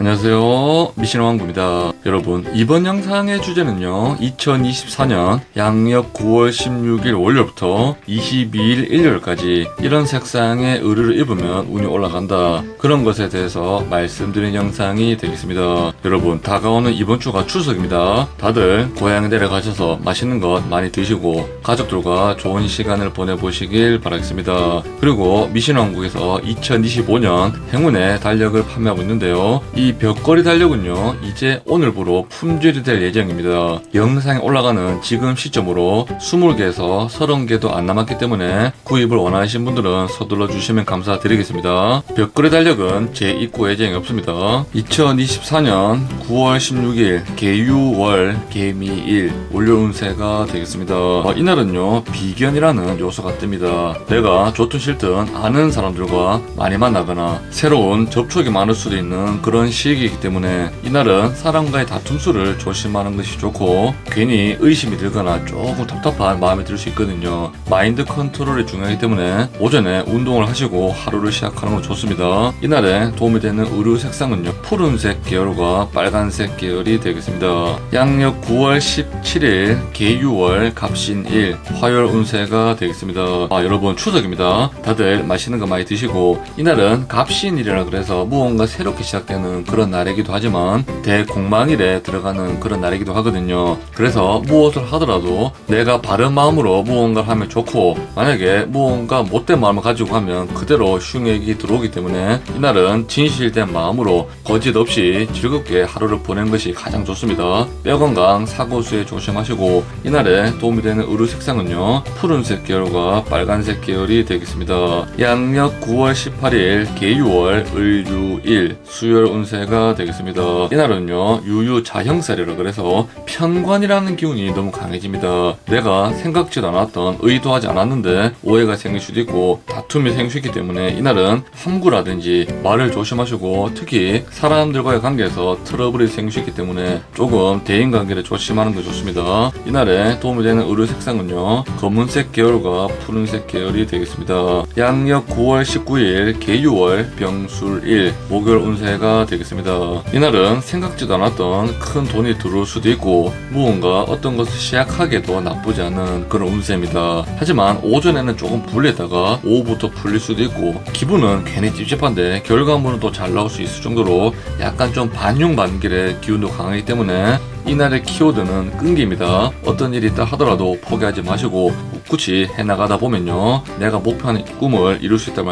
안녕하세요. 미신왕구입니다. 여러분 이번 영상의 주제는요 2024년 양력 9월 16일 월요일부터 22일 일요일까지 이런 색상의 의류를 입으면 운이 올라간다. 그런 것에 대해서 말씀드린 영상이 되겠습니다. 여러분 다가오는 이번 주가 추석입니다. 다들 고향 내려가셔서 맛있는 것 많이 드시고 가족들과 좋은 시간을 보내보시길 바라겠습니다. 그리고 미신왕국에서 2025년 행운의 달력을 판매하고 있는데요. 이 벽걸이 달력은요. 이제 오늘부로 품절이 될 예정입니다. 영상에 올라가는 지금 시점으로 20개에서 30개도 안 남았기 때문에 구입을 원하시는 분들은 서둘러 주시면 감사드리겠습니다. 벽걸이 달력은 제 입고 예정이 없습니다. 2024년 9월 16일 개유월 개미일 월요 운세가 되겠습니다. 어, 이날은요 비견이라는 요소가 뜹니다. 내가 좋든 싫든 아는 사람들과 많이 만나거나 새로운 접촉이 많을 수도 있는 그런 시기이기 때문에 이날은 사람과의 다툼 수를 조심하는 것이 좋고 괜히 의심이 들거나 조금 답답한 마음이 들 수 있거든요. 마인드 컨트롤이 중요하기 때문에 오전에 운동을 하시고 하루를 시작하는 건 좋습니다. 이날에 도움이 되는 의류 색상은요. 푸른색 계열과 빨간색 계열이 되겠습니다. 양력 9월 17일 개유월 갑신일 화요일 운세가 되겠습니다. 아 여러분 추석입니다. 다들 맛있는 거 많이 드시고 이날은 갑신일이라 그래서 무언가 새롭게 시작되는 그런 날이기도 하지만 대공망일에 들어가는 그런 날이기도 하거든요. 그래서 무엇을 하더라도 내가 바른 마음으로 무언가를 하면 좋고 만약에 무언가 못된 마음을 가지고 하면 그대로 흉액이 들어오기 때문에 이날은 진실된 마음으로 거짓 없이 즐겁게 하루를 보내는 것이 가장 좋습니다. 뼈 건강, 사고 수에 조심하시고 이날에 도움이 되는 의류 색상은요 푸른색 계열과 빨간색 계열이 되겠습니다. 양력 9월 18일 개유월 을유일 수요일 운세 가 되겠습니다. 이날은요 유유 자형살이라 그래서 편관이라는 기운이 너무 강해집니다. 내가 생각지도 않았던 의도하지 않았는데 오해가 생길 수도 있고 다툼이 생길 수 있기 때문에 이날은 함구라든지 말을 조심하시고 특히 사람들과의 관계에서 트러블이 생길 수 있기 때문에 조금 대인 관계를 조심하는 게 좋습니다. 이날에 도움이 되는 의류 색상은요 검은색 계열과 푸른색 계열이 되겠습니다. 양력 9월 19일 개유월 병술일 목요일 운세가 되겠습니다. 이날은 생각지도 않았던 큰 돈이 들어올 수도 있고 무언가 어떤 것을 시작하기에도 나쁘지 않은 그런 운세입니다. 하지만 오전에는 조금 불리다가 오후부터 풀릴 수도 있고 기분은 괜히 찝찝한데 결과물은 또 잘 나올 수 있을 정도로 약간 좀 반용반길의 기운도 강하기 때문에 이날의 키워드는 끈기입니다. 어떤 일이 있다 하더라도 포기하지 마시고 굳이 해나가다 보면요. 내가 목표하는 꿈을 이룰 수 있다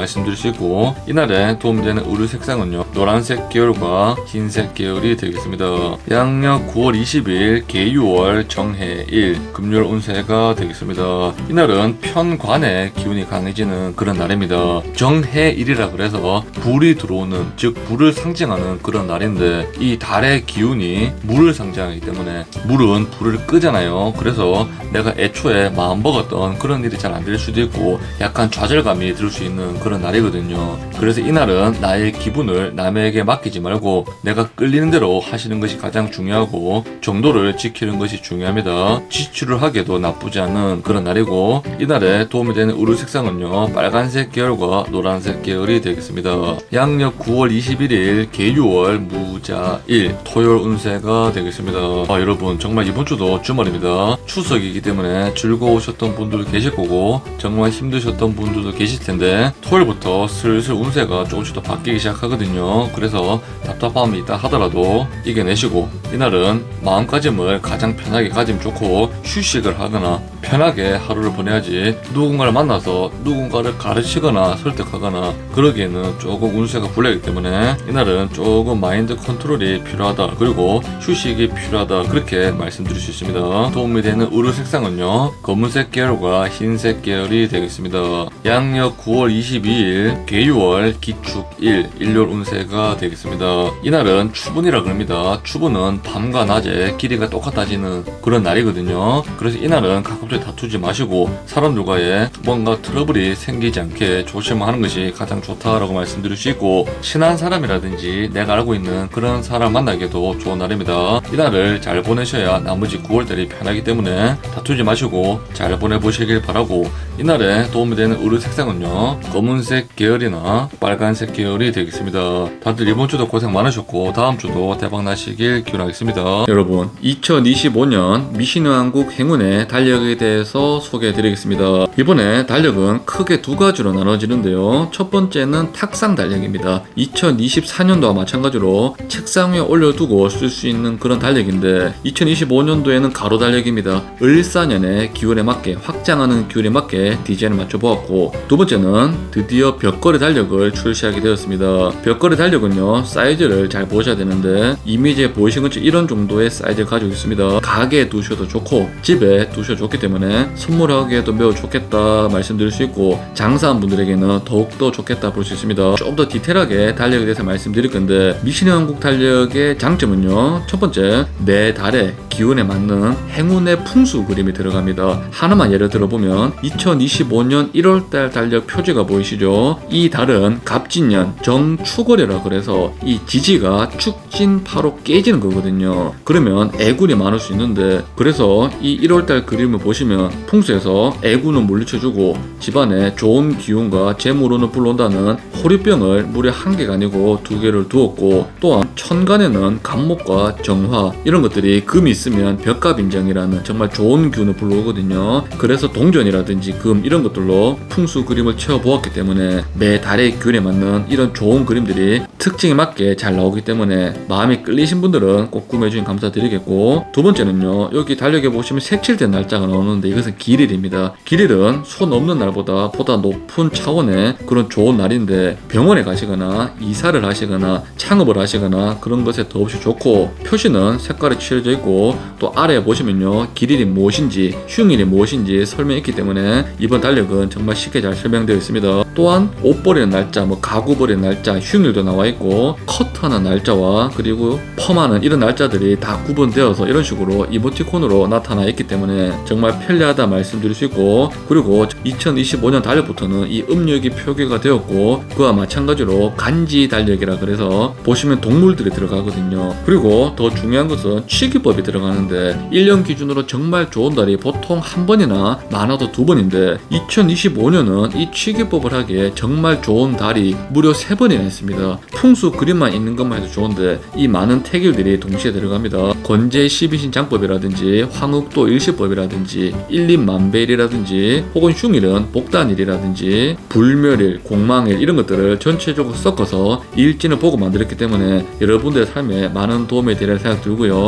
있고 이날에 도움되는 의류 색상은요. 노란색 계열과 흰색 계열이 되겠습니다. 양력 9월 20일 개유월 정해일 금요일 운세가 되겠습니다. 이날은 편관의 기운이 강해지는 그런 날입니다. 정해일이라 그래서 불이 들어오는 즉 불을 상징하는 그런 날인데 이 달의 기운이 물을 상징하기 때문에 물은 불을 끄잖아요. 그래서 내가 애초에 마음 먹었던 그런 일이 잘 안 될 수도 있고 약간 좌절감이 들 수 있는 그런 날이거든요. 그래서 이날은 나의 기분을 남에게 맡기지 말고 내가 끌리는 대로 하시는 것이 가장 중요하고 정도를 지키는 것이 중요합니다. 지출을 하기에도 나쁘지 않은 그런 날이고 이날에 도움이 되는 의류 색상은요 빨간색 계열과 노란색 계열이 되겠습니다. 양력 9월 21일 개유월 무자일 토요일 운세가 되겠습니다. 아 여러분 정말 이번 주도 주말입니다. 추석이기 때문에 즐거우셨던 분들도 계실 거고 정말 힘드셨던 분들도 계실 텐데 토요일부터 슬슬 운세가 조금씩 더 바뀌기 시작하거든요. 그래서 답답함이 있다 하더라도 이겨내시고 이날은 마음가짐을 가장 편하게 가지면 좋고 휴식을 하거나 편하게 하루를 보내야지 누군가를 만나서 누군가를 가르치거나 설득하거나 그러기에는 조금 운세가 불리하기 때문에 이날은 조금 마인드 컨트롤이 필요하다. 그리고 휴식이 필요하다. 그렇게 말씀드릴 수 있습니다. 도움이 되는 의류 색상은요 검은색 계열과 흰색 계열이 되겠습니다. 양력 9월 22일 개유월 기축일 일요일 운세가 되겠습니다. 이날은 추분이라 그럽니다. 추분은 밤과 낮에 길이가 똑같아지는 그런 날이거든요. 그래서 이날은 가급적 절대 다투지 마시고 사람들과의 뭔가 트러블이 생기지 않게 조심하는 것이 가장 좋다라고 말씀드릴 수 있고 친한 사람이라든지 내가 알고 있는 그런 사람 만나기도 좋은 날입니다. 이날을 잘 보내셔야 나머지 9월달이 편하기 때문에 다투지 마시고 잘 보내보시길 바라고 이날에 도움이 되는 의류 색상은요 검은색 계열이나 빨간색 계열이 되겠습니다. 다들 이번 주도 고생 많으셨고 다음 주도 대박 나시길 기원하겠습니다. 여러분 2025년 미신왕국 행운의 달력에 대해서 소개해 드리겠습니다. 이번에 달력은 크게 두 가지로 나눠지는데요. 첫 번째는 탁상 달력입니다. 2024년도와 마찬가지로 책상 위에 올려두고 쓸 수 있는 그런 달력인데 2025년도에는 가로 달력입니다. 을사년의 기운에 맞게 확장하는 기운에 맞게 디자인을 맞춰보았고 두 번째는 드디어 벽걸이 달력을 출시하게 되었습니다. 벽걸이 달력은요 사이즈를 잘 보셔야 되는데 이미지에 보이신 것처럼 이런 정도의 사이즈를 가지고 있습니다. 가게에 두셔도 좋고 집에 두셔도 좋기 때문에 선물하기에도 매우 좋겠다 말씀드릴 수 있고 장사한 분들에게는 더욱더 좋겠다 볼 수 있습니다. 좀 더 디테일하게 달력에 대해서 말씀드릴 건데 미신의 왕국 달력의 장점은요 첫 번째 매 달에 기운에 맞는 행운의 풍수 그림이 들어갑니다. 하나만 예를 들어보면 2025년 1월달 달력 표지가 보이시죠? 이 달은 갑진년 정축월이라 그래서 이 지지가 축진파로 깨지는 거거든요. 그러면 애군이 많을 수 있는데 그래서 이 1월달 그림을 보시면 풍수에서 애군은 물리쳐주고 집안에 좋은 기운과 재물운을 불러온다는 호리병을 무려 한 개가 아니고 두 개를 두었고 또한 천간에는 간목과 정화 이런 것들이 금이 있으면 벽갑인정이라는 정말 좋은 기운을 불러오거든요. 그래서 동전이라든지 금 이런 것들로 풍수 그림을 채워보았기 때문에 매 달의 기운에 맞는 이런 좋은 그림들이 특징에 맞게 잘 나오기 때문에 마음이 끌리신 분들은 꼭 구매해주신 감사드리겠고 두 번째는요 여기 달력에 보시면 색칠된 날짜가 나오는 데 이것은 길일입니다. 길일은 손 없는 날보다 보다 높은 차원의 그런 좋은 날인데 병원에 가시거나 이사를 하시거나 창업을 하시거나 그런 것에 더없이 좋고 표시는 색깔이 칠해져 있고 또 아래에 보시면요 길일이 무엇인지 흉일이 무엇인지 설명이 있기 때문에 이번 달력은 정말 쉽게 잘 설명되어 있습니다. 또한 옷 버리는 날짜, 뭐 가구 버리는 날짜, 흉일도 나와 있고 커트하는 날짜와 그리고 펌하는 이런 날짜들이 다 구분되어서 이런 식으로 이모티콘으로 나타나 있기 때문에 정말 편리하다 말씀드릴 수 있고 그리고 2025년 달력부터는 이 음력이 표기가 되었고 그와 마찬가지로 간지 달력이라 그래서 보시면 동물들이 들어가거든요. 그리고 더 중요한 것은 취기법이 들어가는데 1년 기준으로 정말 좋은 달이 보통 한 번이나 많아도 두 번인데 2025년은 이 취기법을 하기 에 정말 좋은 달이 무려 세 번이나 있습니다. 풍수 그림만 있는 것만 해도 좋은데 이 많은 태길들이 동시에 들어갑니다. 건재 12신 장법이라든지 황흑도 일시법이라든지 일림만배일이라든지 혹은 흉일은 복단일이라든지 불멸일, 공망일 이런 것들을 전체적으로 섞어서 일진을 보고 만들었기 때문에 여러분들의 삶에 많은 도움이 되리라 생각 들고요.